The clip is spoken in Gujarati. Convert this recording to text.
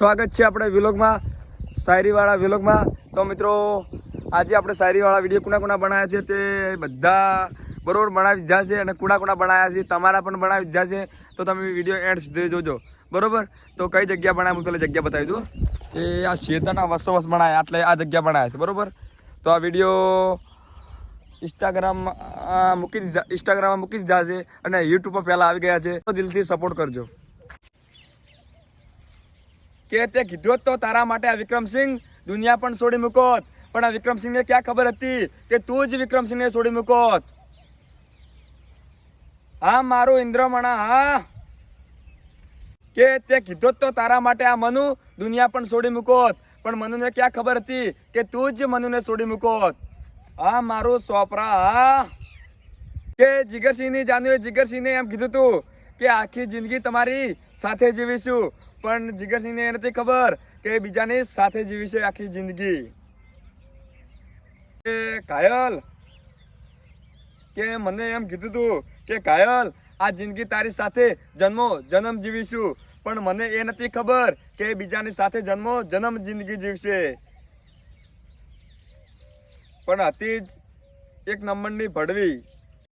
સ્વાગત છે આપણે વિલોગમાં, શાયરીવાળા વિલોગમાં. તો મિત્રો, આજે આપણે શાયરીવાળા વીડિયો કુણા કુણા બનાવ્યા છે તે બધા બરોબર બનાવી દીધા છે અને કુણા કુણા બનાવ્યા છે, તમારા પણ બનાવી દીધા છે. તો તમે વીડિયો એન્ડ સુધી જોજો, બરોબર? તો કઈ જગ્યા બનાવી હું પેલા જગ્યા બતાવી દઉં. કે આ શેતાના વસો બનાવ્યા એટલે આ જગ્યા બનાવ્યા છે, બરોબર? તો આ વીડિયો ઇન્સ્ટાગ્રામ મૂકી દીધા ઇન્સ્ટાગ્રામમાં મૂકી દીધા છે અને યુટ્યુબ પર પહેલાં આવી ગયા છે. તો દિલથી સપોર્ટ કરજો. કે તે કીધું તો, તારા માટે આ વિક્રમસિંહ દુનિયા પણ છોડી મૂકોત. પણ આ વિક્રમસિંહને ક્યાં ખબર હતી કે તું જ વિક્રમસિંહને છોડી મૂકોત? હા, મારું ઇન્દ્રમણા, હા. કે તે કીધો હોત તો, તારા માટે આ મનુ દુનિયા પણ છોડી મૂકોત. પણ મનુને ક્યાં ખબર હતી કે તું જ મનુને છોડી મૂકોત? હા, મારું સોપરા, હા. કે જીગરસિંહની જાનુએ જીગરસિંહને એમ કીધું તું કે, આખી જિંદગી તમારી સાથે જીવીશું. પણ જીગરસિંહને એ નથી ખબર કે બીજાની સાથે જીવીશે આખી જિંદગી. કે કાયલ, કે મને એમ કીધું તું કે કાયલ, આ જિંદગી તારી સાથે જન્મો, જન્મ જીવીશું. પણ મને એ નથી ખબર કે બીજાની સાથે જન્મો, જન્મ જિંદગી જીવશે. પણ હતી જ એક નંબરની ભડવી.